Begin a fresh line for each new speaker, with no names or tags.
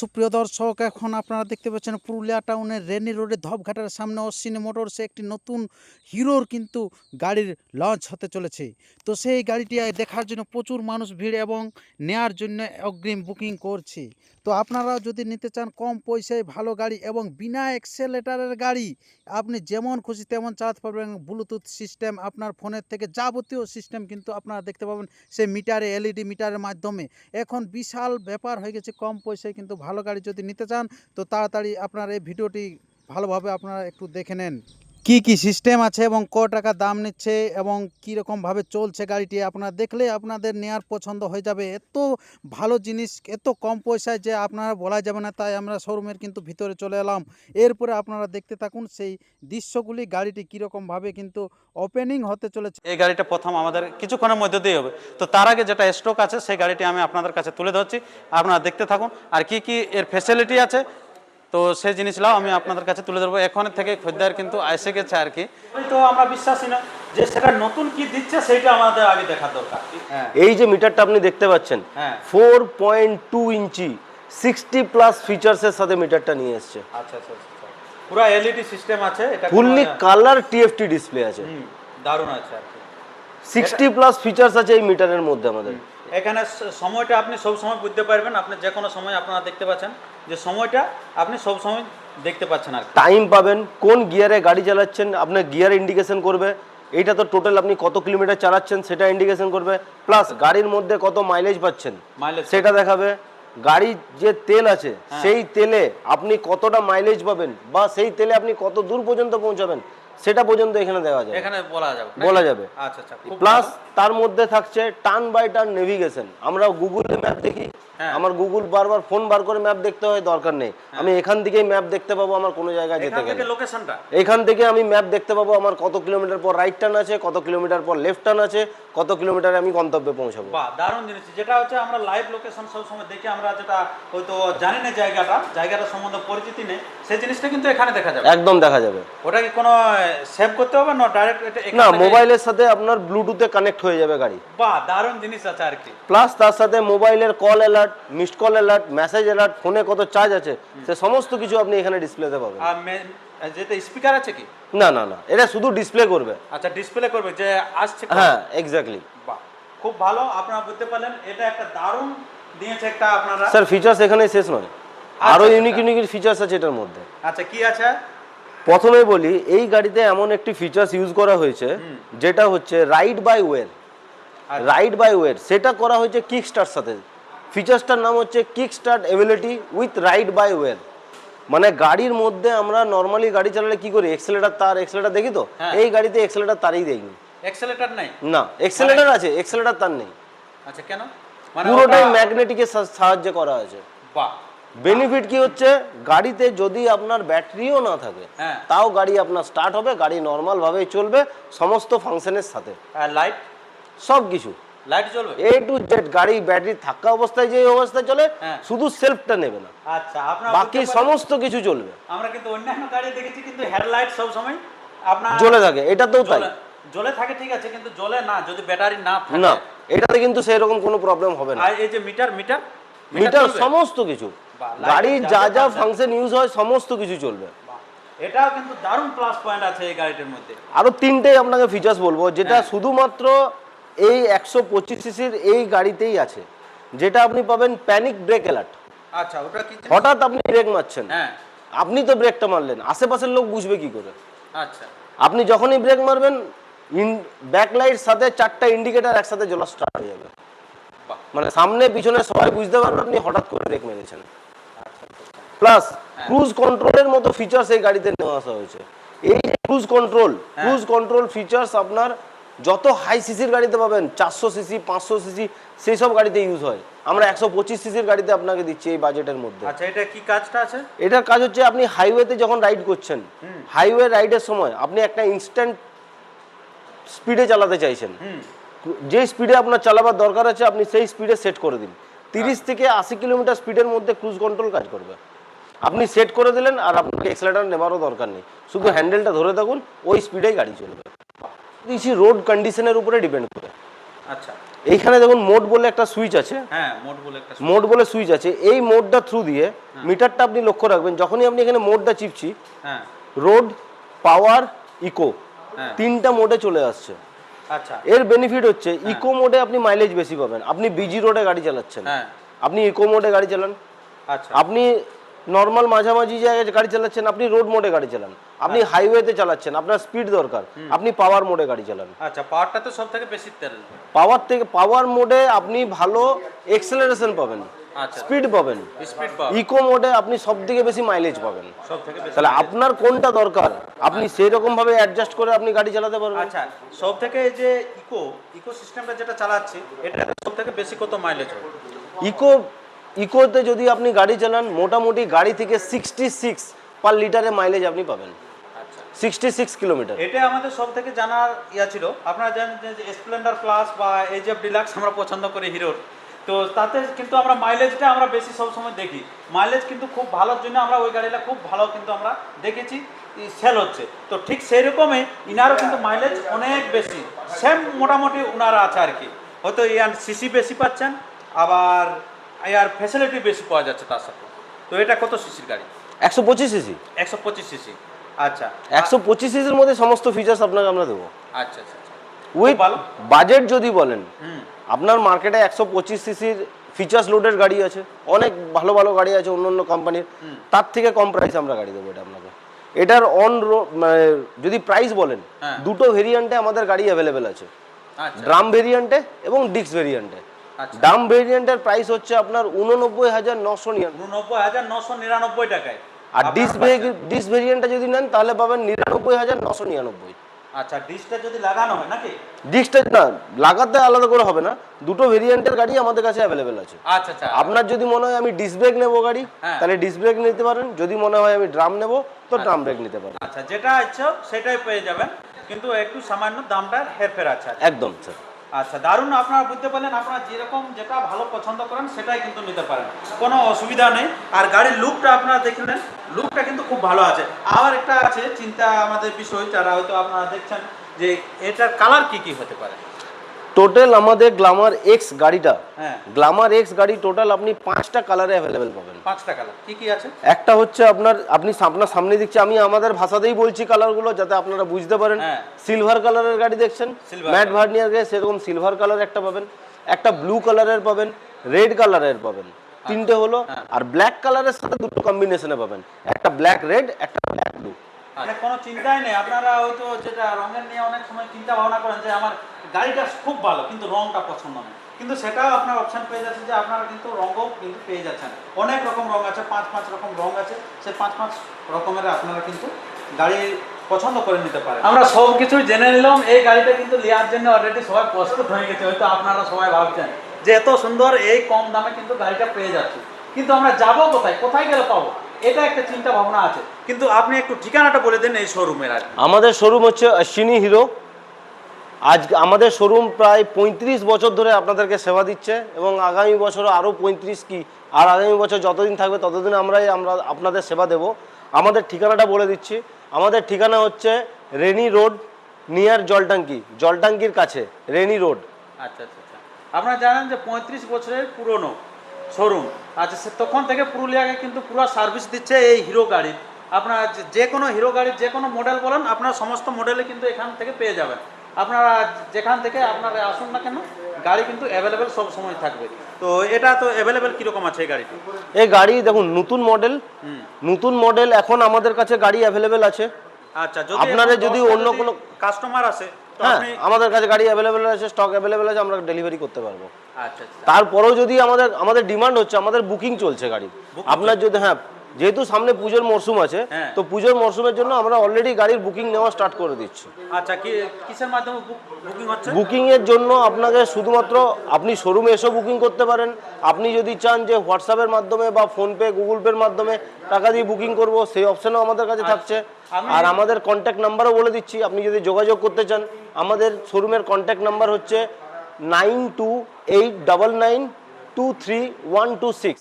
সুপ্রিয় দর্শক, এখন আপনারা দেখতে পাচ্ছেন পুরুলিয়া টাউনের রেনি রোডের ধপঘাটের সামনে অশ্বিনী মোটরসে একটি নতুন হিরোর কিন্তু গাড়ির লঞ্চ হতে চলেছে। তো সেই গাড়িটি দেখার জন্য প্রচুর মানুষ ভিড় এবং নেয়ার জন্য অগ্রিম বুকিং করছে। তো আপনারাও যদি নিতে চান কম পয়সায় ভালো গাড়ি এবং বিনা এক্সেলেটারের গাড়ি, আপনি যেমন খুশি তেমন চালাতে পারবেন ব্লুটুথ সিস্টেম আপনার ফোনের থেকে যাবতীয় সিস্টেম কিন্তু আপনারা দেখতে পাবেন সেই মিটারে এলইডি মিটারের মাধ্যমে। এখন বিশাল ব্যাপার হয়ে গেছে, কম পয়সায় কিন্তু ভালো গাড়ি যদি নিতে চান, তো তাড়াতাড়ি আপনার এই ভিডিওটি ভালোভাবে আপনারা একটু দেখে নেন। কি কি সিস্টেম আছে এবং ক টাকা দাম নিচ্ছে এবং কীরকমভাবে চলছে গাড়িটি আপনারা দেখলে আপনাদের নেয়ার পছন্দ হয়ে যাবে। এত ভালো জিনিস, এত কম পয়সায় যে আপনারা বলা যাবে না, তাই আমরা শোরুমের কিন্তু ভিতরে চলে এলাম। এরপরে আপনারা দেখতে থাকুন সেই দৃশ্যগুলি, গাড়িটি কীরকমভাবে কিন্তু ওপেনিং হতে চলেছে।
এই গাড়িটা প্রথম আমাদের কিছুক্ষণের মধ্যে দিয়ে হবে। তো তার আগে যেটা স্টক আছে, সেই গাড়িটি আমি আপনাদের কাছে তুলে ধরছি। আপনারা দেখতে থাকুন আর কি কি এর ফেসিলিটি আছে তো সেই জিনিসগুলো আমি আপনাদের কাছে তুলে ধরবো। এখন থেকে খদ্দের কিন্তু এসে গেছে আর কি। তো আমরা বিশ্বাসী না যে সেটা নতুন কি দিচ্ছে সেটা আমাদের আগে দেখার দরকার। হ্যাঁ।
এই যে মিটারটা আপনি দেখতে পাচ্ছেন। Four point two inch sixty plus ফিচার্সের সাথে মিটারটা নিয়ে এসছে।
আচ্ছা আচ্ছা পুরো এলইডি সিস্টেম আছে এটা
ফুললি কালার টিএফটি ডিসপ্লে আছে।
দারুণ আছে আর কি।
সিক্সটি প্লাস ফিচার্স আছে এই মিটারের মধ্যে আমাদের।
এখানে সময়টা আপনি সব সময় বুঝতে পারবেন। আপনি যে কোনো সময় আপনারা দেখতে পাচ্ছেন যে সময়টা আপনি সব সময় দেখতে পাচ্ছেন আর
টাইম পাবেন কোন গিয়ারে গাড়ি চালাচ্ছেন আপনার গিয়ার ইন্ডিকেশন করবে। এইটা তো টোটাল আপনি কত কিলোমিটার চালাচ্ছেন সেটা ইন্ডিকেশন করবে। প্লাস গাড়ির মধ্যে কত মাইলেজ পাচ্ছেন
মাইলেজ
সেটা দেখাবে। গাড়ির যে তেল আছে
হ্যাঁ।
সেই তেলে আপনি কতটা মাইলেজ পাবেন বা সেই তেলে আপনি কত দূর পর্যন্ত পৌঁছাবেন সেটা পর্যন্ত এখানে দেওয়া যায়
এখানে বলা যাবে
বলা যাবে।
আচ্ছা আচ্ছা
প্লাস তার মধ্যে থাকছে টার্ন বাই টার্ন নেভিগেশন আমরা গুগলে ম্যাপ দেখি
হ্যাঁ।
আমার গুগল বারবার ফোন বার করে ম্যাপ দেখতে হয় দরকার নেই। আমি এখান থেকেই ম্যাপ দেখতে পাবো আমার কোনো জায়গায় যেতে গেলে।
লোকেশনটা
এখান থেকে আমি ম্যাপ দেখতে পাবো আমার কত কিলোমিটার পর রাইট টার্ন আছে কত কিলোমিটার পর লেফট টার্ন আছে কত কিলোমিটারে আমি গন্তব্যে পৌঁছাবো।
বাহ দারুণ জিনিস। যেটা হচ্ছে আমরা লাইভ লোকেশন সব সময় দেখে আমরা যেটা হয়তো জানি না জায়গাটা জায়গাটা সম্বন্ধে পরিচিতি নেই সেই জিনিসটা কিন্তু এখানে দেখা যাবে।
একদম দেখা যাবে।
ওটা কি কোনো সেভ করতে হবে না ডাইরেক্ট এটা
না মোবাইলের সাথে আপনার ব্লুটুথে কানেক্ট হয়ে যাবে গাড়ি।
বাহ দারুণ জিনিস আছে আর কি।
প্লাস তার সাথে মোবাইলের call alert missed call alert message alert ফোনে কত চার্জ আছে সে সমস্ত কিছু আপনি এখানে ডিসপ্লেতে পাবেন।
যেটা স্পিকার আছে কি?
না না না এটা শুধু ডিসপ্লে করবে।
আচ্ছা ডিসপ্লে করবে যে আসছে
হ্যাঁ এক্স্যাক্টলি
বাহ খুব ভালো আপনারা বুঝতে পারলেন এটা একটা দারুণ দিয়েছে একটা আপনারা?
স্যার ফিচার্স এখানে শেষ নয়। আরও
আচ্ছা,
ইউনিক ইউনিক ফিচার্স আছে এটার মধ্যে।
আচ্ছা কি আছে?
প্রথমে বলি এই গাড়িতে এমন একটি ফিচার্স ইউজ করা হয়েছে যেটা হচ্ছে ride by wire. Ride by wire সেটা করা হয়েছে কিক স্টার সাথে ফিচার্সটার নাম হচ্ছে kick start ability with ride by wire মানে গাড়ির মধ্যে আমরা নর্মালি গাড়ি চালালে কি করি? এক্সেলেটার তার এক্সেলেটার দেখি তো?
হ্যাঁ।
এই গাড়িতে এক্সেলেটার তারই দেখিনি
এক্সেলেটর নাই?
না এক্সেলেটার আছে এক্সেলেটার তার নেই।
আচ্ছা কেন? মানে
পুরোটাই
ওটা-
ম্যাগনেটিকের সাহায্যে করা আছে
বাহ।
বেনিফিট কি হচ্ছে? গাড়িতে যদি আপনার ব্যাটারিও না থাকে
হ্যাঁ।
তাও গাড়ি আপনার স্টার্ট হবে গাড়ি নর্মাল ভাবেই চলবে সমস্ত ফাংশনের সাথে।
লাইট
সব কিছু।
লাইট জ্বলবে
এ টু জেড গাড়ি ব্যাটারি থাকা অবস্থায় যে অবস্থায় চলে
হ্যাঁ।
শুধু সেলফটা নেবে না।
আচ্ছা আপনার
বাকি সমস্ত কিছু চলবে।
আমরা কিন্তু অন্যান্য গাড়ি দেখেছি কিন্তু হেডলাইট সব সময় আপনার
জ্বলে থাকে এটাতেও তাই।
জ্বলে- জ্বলে থাকে ঠিক আছে কিন্তু জ্বলে না যদি ব্যাটারি না থাকে।
না। এটাতে কিন্তু সেই রকম কোনো প্রবলেম হবে না।
আর এই যে মিটার মিটার?
মিটার সমস্ত কিছু। গাড়ির
যা
যা ফাংশন ইউজ হয় সমস্ত কিছু চলবে।
এটাও কিন্তু দারুণ প্লাস পয়েন্ট আছে এই গাড়িটার মধ্যে।
আরও তিনটে আপনাকে ফিচার্স বলব যেটা
হ্যাঁ।
শুধুমাত্র এই একশো পঁচিশ সিসির এই গাড়িতেই আছে। যেটা আপনি পাবেন প্যানিক ব্রেক অ্যালার্ট
আচ্ছা ওটা কি
হঠাৎ আপনি ব্রেক মারছেন।
হ্যাঁ।
আপনি তো ব্রেকটা মারলেন আশেপাশের লোক বুঝবে কি করে?
আচ্ছা।
আপনি যখনই ব্রেক মারবেন ব্যাকলাইট সাথে চারটা ইন্ডিকেটার একসাথে জ্বলা স্টার্ট হয়ে যাবে। মানে সামনে পিছনে সবাই বুঝতে পারবে আপনি হঠাৎ করে ব্রেক মেরেছেন। প্লাস ক্রুজ কন্ট্রোলের মতো ফিচার্স এই গাড়িতে নেওয়া আসা হয়েছে। এই যে cruise control cruise control features আপনার যত হাই সিসির গাড়িতে পাবেন চারশো সিসি পাঁচশো সিসি সেই সব গাড়িতে ইউজ হয়। আমরা একশো পঁচিশ সিসির গাড়িতে আপনাকে দিচ্ছি এই বাজেটের মধ্যে।
আচ্ছা এটা কি কাজটা আছে?
এটার কাজ হচ্ছে আপনি হাইওয়েতে যখন রাইড করছেন হাইওয়ে রাইডের সময় আপনি একটা ইনস্ট্যান্ট স্পিডে চালাতে চাইছেন। যে স্পিডে আপনার চালাবার দরকার আছে আপনি সেই স্পিডে সেট করে দিন। তিরিশ থেকে আশি কিলোমিটার স্পিডের মধ্যে ক্রুজ কন্ট্রোল কাজ করবে। আপনি সেট করে দিলেন আর আপনাকে এক্সেলেটার নেবারও দরকার নেই। শুধু হ্যান্ডেলটা ধরে থাকুন ওই স্পিডেই গাড়ি চলবে। দিচ্ছি রোড কন্ডিশনের উপরে ডিপেন্ড করে।
আচ্ছা।
এইখানে দেখুন মোড বলে একটা সুইচ আছে।
হ্যাঁ মোট বলে একটা
মোড বলে সুইচ আছে। এই মোডটা থ্রু দিয়ে মিটারটা আপনি লক্ষ্য রাখবেন যখনই আপনি এখানে মোডটা চিপছি
হ্যাঁ।
রোড পাওয়ার ইকো
হ্যাঁ।
তিনটা মোডে চলে আসছে।
আচ্ছা।
এর বেনিফিট হচ্ছে ইকো মোডে আপনি মাইলেজ বেশি পাবেন। আপনি বিজি রোডে গাড়ি চালাচ্ছেন।
হ্যাঁ।
আপনি ইকো মোডে গাড়ি চালান।
আচ্ছা।
আপনি নর্মাল মাঝামাঝি জায়গায় গাড়ি চালাচ্ছেন আপনি রোড মোডে গাড়ি চালান। আপনি হাইওয়েতে চালাচ্ছেন আপনার স্পিড দরকার। আপনি পাওয়ার মোডে গাড়ি চালান।
আচ্ছা পাওয়ারটা তো সব থেকে বেশি
পাওয়ার থেকে পাওয়ার মোডে আপনি ভালো এক্সেলারেশন পাবেন। স্পিড পাবেন। ইকো মোডে আপনি সব থেকে বেশি মাইলেজ পাবেন। তাহলে আপনার কোনটা দরকার? আপনি সেই রকম ভাবে অ্যাডজাস্ট করে আপনি গাড়ি চালাতে পারবেন।
আচ্ছা সব থেকে যে ইকো ইকো সিস্টেমটা যেটা চালাচ্ছি এটা সব থেকে বেশি কত মাইলেজ হবে
ইকো ইকোতে যদি আপনি গাড়ি চালান মোটামুটি গাড়ি থেকে সিক্সটি সিক্স পার লিটারে মাইলেজ আপনি পাবেন।
আচ্ছা।
সিক্সটি সিক্স কিলোমিটার
এটা আমাদের সব থেকে জানার ইয়া ছিল। আপনারা জানেন যে স্প্লেন্ডার প্লাস বা এজএফ ডিলাক্স আমরা পছন্দ করি হিরোর। তো তাতে কিন্তু আমরা মাইলেজটা আমরা বেশি সব সময় দেখি। মাইলেজ কিন্তু খুব ভালোর জন্য আমরা ওই গাড়িটা খুব ভালো কিন্তু আমরা দেখেছি সেল হচ্ছে। তো ঠিক সেই রকমই ইনারও কিন্তু মাইলেজ অনেক বেশি। সেম মোটামুটি ওনারা আছে আর কি। হয়তো ইয়ার সিসি বেশি পাচ্ছেন আবার ইয়ার ফ্যাসিলিটি বেশি পাওয়া যাচ্ছে তার সাথে। তো এটা কত সিসির গাড়ি?
একশো পঁচিশ সিসি
একশো পঁচিশ সিসি আচ্ছা।
একশো পঁচিশ সিসির মধ্যে সমস্ত ফিচার্স আপনাকে আমরা দেবো।
আচ্ছা আচ্ছা আচ্ছা।
উইথ
ভালো।
বাজেট যদি বলেন
হুম।
আপনার মার্কেটে একশো পঁচিশ সিসির ফিচার্স লোডের গাড়ি আছে। অনেক ভালো ভালো গাড়ি আছে অন্য অন্য কোম্পানির তার থেকে কম প্রাইস আমরা গাড়ি দেবো এটা আপনাকে। এটার অন মানে যদি প্রাইস বলেন
হ্যাঁ।
দুটো ভেরিয়েন্টে আমাদের গাড়ি অ্যাভেলেবেল আছে।
আচ্ছা।
ড্রাম ভেরিয়েন্টে এবং ডিক্স ভেরিয়েন্টে
আচ্ছা।
ড্রাম ভেরিয়েন্টের প্রাইস হচ্ছে আপনার উননব্বই হাজার নশো
উননব্বই হাজার নশো নিরানব্বই টাকায়।
আর ডিস। ডিস ভেরিয়েন্টটা যদি নেন তাহলে পাবেন নিরানব্বই হাজার নশো নিরানব্বই।
আচ্ছা ডিসটা যদি লাগানো হয় নাকি?
ডিসটা না লাগাতে আলাদা করে হবে না। দুটো ভেরিয়েন্টের গাড়ি আমাদের কাছে অ্যাভেলেবেল আছে।
আচ্ছা আচ্ছা।
আপনার যদি মনে হয় আমি ব্রেক নেব গাড়ি
হ্যাঁ।
তাহলে ব্রেক নিতে পারেন। যদি মনে হয় আমি ড্রাম নেব তো ড্রাম ব্রেক নিতে পারেন।
আচ্ছা যেটা ইচ্ছা সেটাই পেয়ে যাবেন। কিন্তু একটু সামান্য দামটা হেরফের আছে
একদম স্যার।
আচ্ছা দারুণ আপনারা বুঝতে পারলেন। আপনারা যেরকম যেটা ভালো পছন্দ করেন সেটাই কিন্তু নিতে পারেন। কোনো অসুবিধা নেই। আর গাড়ির লুকটা আপনারা দেখলেন লুকটা কিন্তু খুব ভালো আছে। আর একটা আছে চিন্তা আমাদের বিষয় যারা হয়তো আপনারা দেখছেন যে এটার কালার কি কি হতে পারে?
টোটাল আমাদের গ্লামার এক্স গাড়িটা
হ্যাঁ।
গ্লামার এক্স গাড়ি টোটাল আপনি পাঁচটা কালারে অ্যাভেলেবেল পাবেন।
পাঁচটা কালার কি কি আছে?
একটা হচ্ছে আপনার আপনি আপনার সামনে দেখছি আমি আমাদের ভাষাতেই বলছি কালারগুলো যাতে আপনারা বুঝতে পারেন।
হ্যাঁ।
সিলভার কালারের গাড়ি দেখছেন। ম্যাট ভার্নিয়ার গাড়ি সেরকম সিলভার কালার একটা পাবেন। একটা ব্লু কালারের পাবেন রেড কালারের পাবেন। তিনটে হলো
হ্যাঁ।
আর ব্ল্যাক কালারের সাথে দুটো কম্বিনেশনে পাবেন। একটা ব্ল্যাক রেড একটা ব্ল্যাক ব্লু
মানে কোনো চিন্তাই নেই। আপনারা হয়তো যেটা রঙের নিয়ে অনেক সময় চিন্তা ভাবনা করেন যে আমার গাড়িটা খুব ভালো কিন্তু রংটা পছন্দ নেই কিন্তু সেটাও আপনার অপশন পেয়ে যাচ্ছে যে আপনারা কিন্তু রঙও কিন্তু পেয়ে যাচ্ছেন। অনেক রকম রং আছে পাঁচ পাঁচ রকম রং আছে। সেই পাঁচ পাঁচ রকমের আপনারা কিন্তু গাড়ি পছন্দ করে নিতে পারেন। আমরা সব কিছু জেনে নিলাম। এই গাড়িটা কিন্তু নেওয়ার জন্য অলরেডি সবাই প্রস্তুত হয়ে গেছে। হয়তো আপনারা সবাই ভাবছেন যে এত সুন্দর এই কম দামে কিন্তু গাড়িটা পেয়ে যাচ্ছি। কিন্তু আমরা যাব কোথায়? কোথায় গেলে পাবো? এটা একটা চিন্তা ভাবনা আছে। কিন্তু আপনি একটু ঠিকানাটা বলে দেন এই শোরুমের আর
আমাদের শোরুম হচ্ছে অশ্বিনী হিরো আজ আমাদের শোরুম প্রায় পঁয়ত্রিশ বছর ধরে আপনাদেরকে সেবা দিচ্ছে এবং আগামী বছরও আরও পঁয়ত্রিশ কি আর আগামী বছর যতদিন থাকবে ততদিন আমরাই আমরা আপনাদের সেবা দেব। আমাদের ঠিকানাটা বলে দিচ্ছি। আমাদের ঠিকানা হচ্ছে রেনি রোড নিয়ার জলটাঙ্কি। জলটাঙ্কির কাছে রেনি রোড।
আচ্ছা আচ্ছা। আপনারা জানেন যে পঁয়ত্রিশ বছরের পুরনো শোরুম আচ্ছা সে তখন থেকে পুরুলিয়াকে কিন্তু পুরো সার্ভিস দিচ্ছে এই হিরো গাড়ির আপনারা যে- কোনো হিরো গাড়ির যে কোনো মডেল বলেন আপনার সমস্ত মডেলে কিন্তু এখান থেকে পেয়ে যাবেন। আপনারা যেখান থেকে আপনারা আসুন না কেন গাড়ি কিন্তু অ্যাভেলেবেল সব সময় থাকবে। তো এটা তো অ্যাভেলেবেল কীরকম আছে এই গাড়িটি?
এই গাড়ি দেখুন নতুন মডেল
হুম।
নতুন মডেল এখন আমাদের কাছে গাড়ি অ্যাভেলেবেল আছে।
আচ্ছা যদি
আপনারা যদি অন্য কোনো-
কাস্টমার আসে
হ্যাঁ আমাদের কাছে গাড়ি অ্যাভেলেবেল আছে স্টক অ্যাভেলেবেল আছে আমরা ডেলিভারি করতে পারব।
আচ্ছা আচ্ছা।
তারপরেও যদি আমাদের আমাদের ডিমান্ড হচ্ছে আমাদের বুকিং চলছে গাড়ি আপনার যদি হ্যাঁ যেহেতু সামনে পুজোর মরশুম আছে
হ্যাঁ।
তো পুজোর মরশুমের জন্য আমরা অলরেডি গাড়ির বুকিং নেওয়া স্টার্ট করে দিচ্ছি।
আচ্ছা কিসের মাধ্যমে বুকিং হচ্ছে?
বুকিং এর জন্য আপনাকে শুধুমাত্র আপনি শোরুমে এসেও বুকিং করতে পারেন। আপনি যদি চান যে হোয়াটসঅ্যাপের মাধ্যমে বা ফোনপে গুগল পের মাধ্যমে টাকা দিয়ে বুকিং করব সেই অপশনও আমাদের কাছে থাকছে। আর আমাদের কন্ট্যাক্ট নাম্বারও বলে দিচ্ছি। আপনি যদি যোগাযোগ করতে চান আমাদের শোরুমের কন্ট্যাক্ট নাম্বার হচ্ছে nine two eight double nine two three one two six